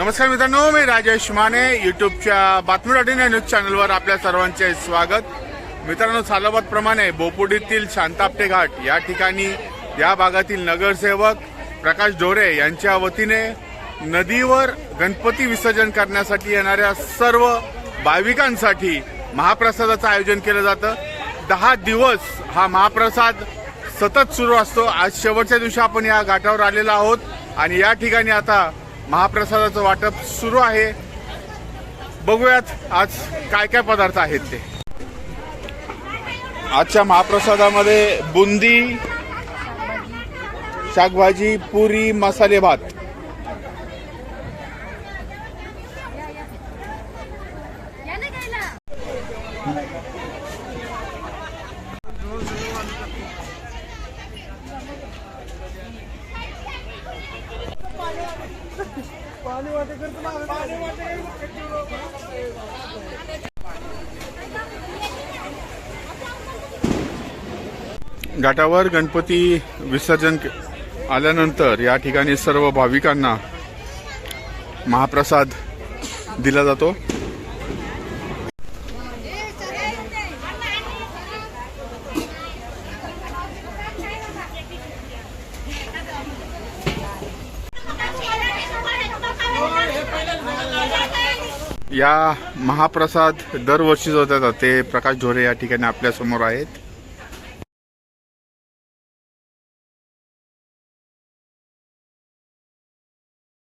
नमस्कार मित्रांनो मी राजेश माने युट्यूबच्या बातमी डॉट इन या न्यूज चॅनलवर आपल्या सर्वांचे स्वागत. मित्रांनो सालाबाद बोपुडीतील शांतापटे घाट या ठिकाणी या भागातील नगरसेवक प्रकाश ढोरे यांच्या वतीने नदीवर गणपती विसर्जन करण्यासाठी येणाऱ्या सर्व भाविकांसाठी महाप्रसादाचं आयोजन केलं जातं. दहा दिवस हा महाप्रसाद सतत सुरू असतो. आज शेवटच्या दिवशी आपण या घाटावर आलेलो आहोत आणि या ठिकाणी आता महाप्रसादाचं वाटप सुरू आहे. बघूयात आज काय काय पदार्थ आहेत ते. आजच्या महाप्रसादामध्ये बुंदी शाकभाजी पुरी मसाले भात. घाटावर गणपती विसर्जन आल्यानंतर या ठिकाणी सर्व भाविकांना महाप्रसाद दिला जातो. या महाप्रसाद दरवर्षी जो येतात ते प्रकाश ढोरे या ठिकाणी आपल्यासमोर आहेत.